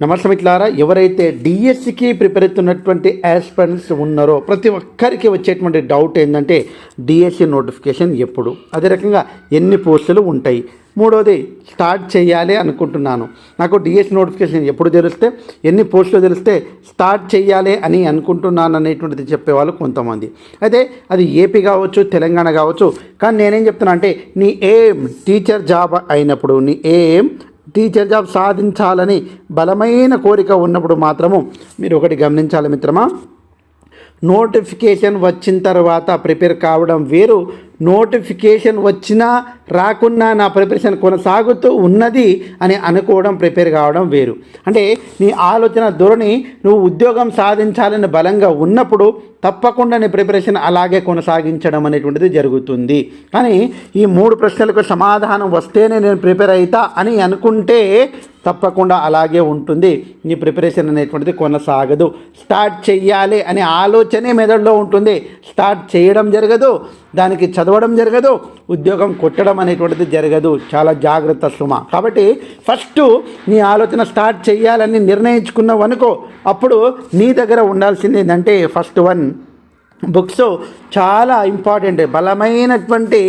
నమస్తే మిట్లారా ఎవరైతే డిఎస్సికి ప్రిపేర్ అవుతున్నటువంటి యాస్పిరెంట్స్ ఉన్నారో ప్రతి ఒక్కరికి వచ్చేటువంటి డౌట్ ఏంటంటే డిఎస్సి నోటిఫికేషన్ ఎప్పుడు? అదే రకంగా ఎన్ని పోస్టులు ఉంటాయి? మూడోది స్టార్ట్ చేయాలి అనుకుంటున్నాను. నాకు డిఎస్సి నోటిఫికేషన్ ఎప్పుడు తెలిస్తే ఎన్ని పోస్టులు తెలిస్తే స్టార్ట్ చేయాలి అని అనుకుంటున్నాను అనేటువంటిది చెప్పేవాళ్ళు కొంతమంది. అయితే అది ఏపీ కావచ్చు తెలంగాణ కావచ్చు కానీ నేనేం చెప్తున్నా అంటే నీ ఏం టీచర్ జాబ్ అయినప్పుడు నీ ఏం టీచర్ జాబ్ సాధించాలని బలమైన కోరిక ఉన్నప్పుడు మాత్రము మీరు ఒకటి గమనించాలి మిత్రమా. నోటిఫికేషన్ వచ్చిన తర్వాత ప్రిపేర్ కావడం వేరు. నోటిఫికేషన్ వచ్చినా రాకున్నా నా ప్రిపరేషన్ కొనసాగుతూ ఉన్నది అని అనుకోవడం ప్రిపేర్ కావడం వేరు. అంటే నీ ఆలోచన ధోరణి నువ్వు ఉద్యోగం సాధించాలని బలంగా ఉన్నప్పుడు తప్పకుండా నీ ప్రిపరేషన్ అలాగే కొనసాగించడం అనేటువంటిది జరుగుతుంది. కానీ ఈ మూడు ప్రశ్నలకు సమాధానం వస్తేనే నేను ప్రిపేర్ అవుతా అని అనుకుంటే తప్పకుండా అలాగే ఉంటుంది. నీ ప్రిపరేషన్ అనేటువంటిది కొనసాగదు. స్టార్ట్ చెయ్యాలి అనే ఆలోచనే మెదడులో ఉంటుంది. స్టార్ట్ చేయడం జరగదు. దానికి చదవడం జరగదు. ఉద్యోగం కొట్టడం అనేటువంటిది జరగదు. చాలా జాగ్రత్త సుమ. కాబట్టి ఫస్ట్ నీ ఆలోచన స్టార్ట్ చేయాలని నిర్ణయించుకున్నావు అనుకో అప్పుడు నీ దగ్గర ఉండాల్సింది ఏంటంటే ఫస్ట్ వన్. బుక్స్ చాలా ఇంపార్టెంట్ బలమైనటువంటి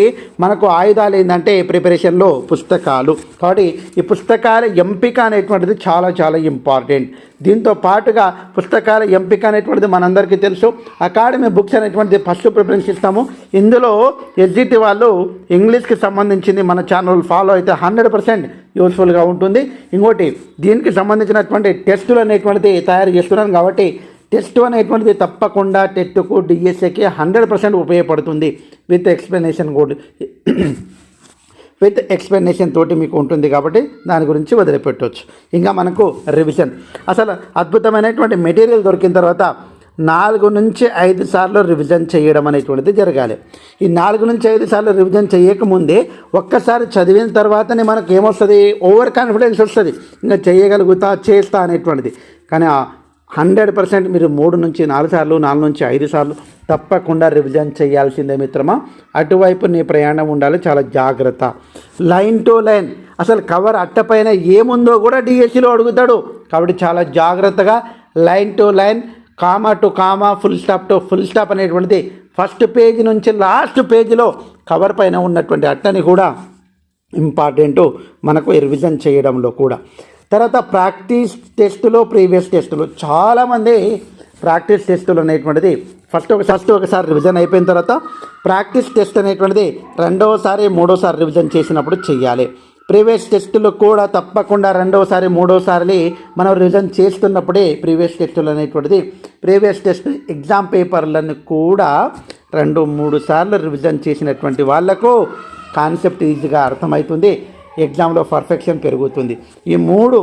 మనకు ఆయుధాలు ఏంటంటే ప్రిపరేషన్లో పుస్తకాలు. కాబట్టి ఈ పుస్తకాల ఎంపిక అనేటువంటిది చాలా చాలా ఇంపార్టెంట్. దీంతో పాటుగా పుస్తకాల ఎంపిక అనేటువంటిది మనందరికీ తెలుసు. అకాడమీ బుక్స్ అనేటువంటిది ఫస్ట్ ప్రిఫరెన్స్ ఇస్తాము ఇందులో ఎస్జిటి వాళ్ళు ఇంగ్లీష్కి సంబంధించింది మన ఛానల్ ఫాలో అయితే హండ్రెడ్ పర్సెంట్ యూస్ఫుల్గా ఉంటుంది. ఇంకోటి దీనికి సంబంధించినటువంటి టెస్టులు అనేటువంటిది తయారు చేస్తున్నాను కాబట్టి టెస్ట్ అనేటువంటిది తప్పకుండా టెట్కు డిఎస్ఏకి హండ్రెడ్ పర్సెంట్ ఉపయోగపడుతుంది. విత్ ఎక్స్ప్లెనేషన్ కూడా. విత్ ఎక్స్ప్లెనేషన్ తోటి మీకు ఉంటుంది కాబట్టి దాని గురించి వదిలిపెట్టవచ్చు ఇంకా మనకు రివిజన్. అసలు అద్భుతమైనటువంటి మెటీరియల్ దొరికిన తర్వాత నాలుగు నుంచి ఐదు సార్లు రివిజన్ చేయడం అనేటువంటిది జరగాలి. ఈ నాలుగు నుంచి ఐదు సార్లు రివిజన్ చేయకముందే ఒక్కసారి చదివిన తర్వాతనే మనకు ఏమొస్తుంది ఓవర్ కాన్ఫిడెన్స్ వస్తుంది. ఇంకా చేయగలుగుతా చేస్తా అనేటువంటిది. కానీ హండ్రెడ్ పర్సెంట్ మీరు మూడు నుంచి నాలుగు సార్లు నాలుగు నుంచి ఐదు సార్లు తప్పకుండా రివిజన్ చేయాల్సిందే మిత్రమా. అటువైపు నీ ప్రయాణం ఉండాలి చాలా జాగ్రత్త. లైన్ టు లైన్ అసలు కవర్ అట్టపైన ఏముందో కూడా డిఎస్సిలో అడుగుతాడు. కాబట్టి చాలా జాగ్రత్తగా line to line comma to comma full stop to full stop అనేటువంటిది ఫస్ట్ పేజ్ నుంచి లాస్ట్ పేజీలో కవర్ పైన ఉన్నటువంటి అట్టని కూడా ఇంపార్టెంట్ మనకు రివిజన్ చేయడంలో కూడా. తర్వాత ప్రాక్టీస్ టెస్టులో ప్రీవియస్ టెస్టులు చాలామంది ప్రాక్టీస్ టెస్టులు అనేటువంటిది ఫస్ట్ ఒక ఫస్ట్ ఒకసారి రివిజన్ అయిపోయిన తర్వాత ప్రాక్టీస్ టెస్ట్ అనేటువంటిది రెండవసారి మూడోసారి రివిజన్ చేసినప్పుడు చేయాలి ప్రీవియస్ టెస్టులు కూడా తప్పకుండా రెండవసారి మూడోసారి మనం రివిజన్ చేస్తున్నప్పుడే ప్రీవియస్ టెస్టులు అనేటువంటిది ప్రీవియస్ టెస్ట్ ఎగ్జామ్ పేపర్లను కూడా రెండు మూడు సార్లు రివిజన్ చేసినటువంటి వాళ్ళకు కాన్సెప్ట్ ఈజీగా అర్థమవుతుంది. ఎగ్జామ్లో పర్ఫెక్షన్ పెరుగుతుంది. ఈ మూడు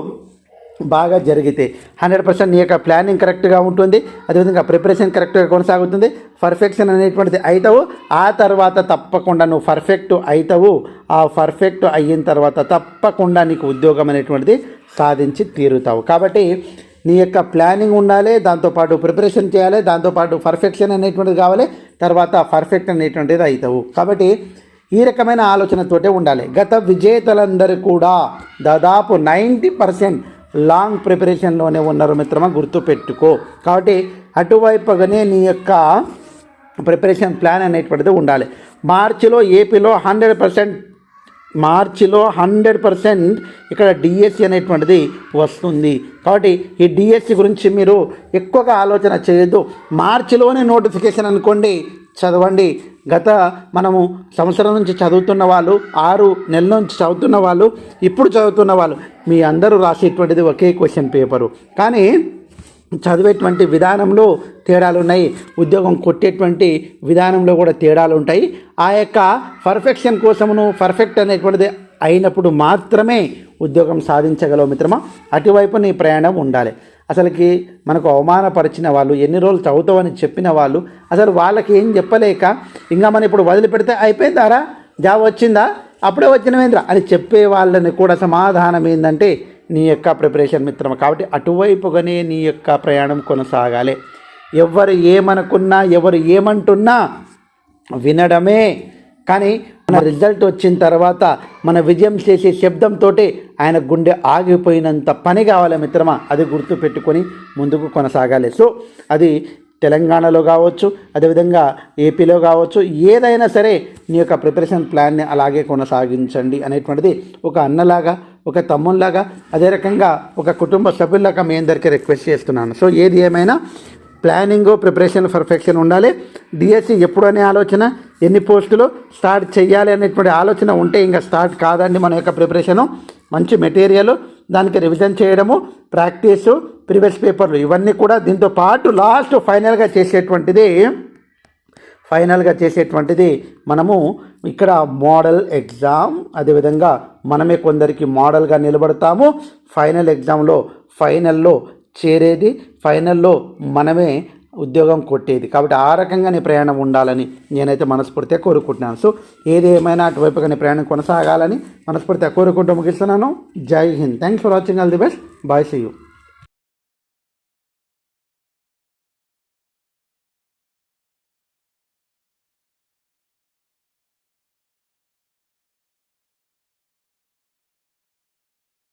బాగా జరిగితే హండ్రెడ్ పర్సెంట్ నీ యొక్క ప్లానింగ్ కరెక్ట్గా ఉంటుంది. అదేవిధంగా ప్రిపరేషన్ కరెక్ట్గా కొనసాగుతుంది. పర్ఫెక్షన్ అనేటువంటిది అవుతావు ఆ తర్వాత తప్పకుండా నువ్వు పర్ఫెక్ట్ అవుతావు ఆ పర్ఫెక్ట్ అయిన తర్వాత తప్పకుండా నీకు ఉద్యోగం అనేటువంటిది సాధించి తీరుతావు. కాబట్టి నీ యొక్క ప్లానింగ్ ఉండాలి దాంతోపాటు ప్రిపరేషన్ చేయాలి దాంతోపాటు పర్ఫెక్షన్ అనేటువంటిది కావాలి తర్వాత పర్ఫెక్ట్ అనేటువంటిది అవుతావు కాబట్టి ఈ రకమైన ఆలోచనతోటే ఉండాలి. గత విజేతలందరూ కూడా దాదాపు నైంటీ పర్సెంట్ లాంగ్ ప్రిపరేషన్లోనే ఉన్నారు మిత్రమా గుర్తుపెట్టుకో. కాబట్టి అటువైపుగానే నీ యొక్క ప్రిపరేషన్ ప్లాన్ అనేటువంటిది ఉండాలి. మార్చిలో ఏపీలో హండ్రెడ్ పర్సెంట్ మార్చిలో హండ్రెడ్ పర్సెంట్ ఇక్కడ డిఎస్సి అనేటువంటిది వస్తుంది. కాబట్టి ఈ డిఎస్సి గురించి మీరు ఎక్కువగా ఆలోచన చేయొద్దు. మార్చిలోనే నోటిఫికేషన్ అనుకోండి చదవండి. గత మనము సంవత్సరం నుంచి చదువుతున్న వాళ్ళు ఆరు నెలల నుంచి చదువుతున్న వాళ్ళు ఇప్పుడు చదువుతున్న వాళ్ళు మీ అందరూ రాసేటువంటిది ఒకే క్వశ్చన్ పేపరు కానీ చదివేటువంటి విధానంలో తేడాలు ఉన్నాయి. ఉద్యోగం కొట్టేటువంటి విధానంలో కూడా తేడాలు ఉంటాయి. ఆ యొక్క పర్ఫెక్షన్ కోసమును పర్ఫెక్ట్ అనేటువంటిది అయినప్పుడు మాత్రమే ఉద్యోగం సాధించగలవు మిత్రమా? అటువైపు నీ ప్రయాణం ఉండాలి. అసలుకి మనకు అవమానపరిచిన వాళ్ళు ఎన్ని రోజులు చదువుతావని చెప్పిన వాళ్ళు అసలు వాళ్ళకి ఏం చెప్పలేక ఇంకా మనం ఇప్పుడు వదిలిపెడితే అయిపోయిందారా? జాబ్ వచ్చిందా? అప్పుడే వచ్చినవేంద్రా? అని చెప్పే వాళ్ళని కూడా సమాధానం ఏంటంటే నీ యొక్క ప్రిపరేషన్ మిత్రం కాబట్టి అటువైపుగానే నీ యొక్క ప్రయాణం కొనసాగాలి. ఎవరు ఏమనుకున్నా ఎవరు ఏమంటున్నా వినడమే. కానీ మన రిజల్ట్ వచ్చిన తర్వాత మన విజయం చేసే శబ్దంతో ఆయన గుండె ఆగిపోయినంత పని కావాలి మిత్రమా? అది గుర్తు పెట్టుకొని ముందుకు కొనసాగాలి. సో అది తెలంగాణలో కావచ్చు అదేవిధంగా ఏపీలో కావచ్చు ఏదైనా సరే నీ యొక్క ప్రిపరేషన్ ప్లాన్ని అలాగే కొనసాగించండి అనేటువంటిది ఒక అన్నలాగా ఒక తమ్ముల్లాగా అదే రకంగా ఒక కుటుంబ సభ్యులాగా మీ అందరికీ రిక్వెస్ట్ చేస్తున్నాను. సో ఏది ఏమైనా ప్లానింగ్ ప్రిపరేషన్ పర్ఫెక్షన్ ఉండాలి. డిఎస్సి ఎప్పుడు అనే ఆలోచన ఎన్ని పోస్టులు స్టార్ట్ చేయాలి అనేటువంటి ఆలోచన ఉంటే ఇంకా స్టార్ట్ కాదండి మన యొక్క ప్రిపరేషను. మంచి మెటీరియల్ దానికి రివిజన్ చేయడము ప్రాక్టీసు ప్రీవియస్ పేపర్లు ఇవన్నీ కూడా దీంతో పాటు లాస్ట్ ఫైనల్గా చేసేటువంటిది ఫైనల్గా చేసేటువంటిది మనము ఇక్కడ మోడల్ ఎగ్జామ్. అదేవిధంగా మనమే కొందరికి మోడల్గా నిలబడతాము. ఫైనల్ ఎగ్జామ్లో ఫైనల్లో చేరేది ఫైనల్లో మనమే ఉద్యోగం కొట్టేది. కాబట్టి ఆ రకంగా నీ ప్రయాణం ఉండాలని నేనైతే మనస్ఫూర్తిగా కోరుకుంటున్నాను. సో ఏది ఏమైనా అటువైపుగా నీ ప్రయాణం కొనసాగాలని మనస్ఫూర్తిగా కోరుకుంటూ ముగిస్తున్నాను. జై Hind. Thanks for watching all the best bye see you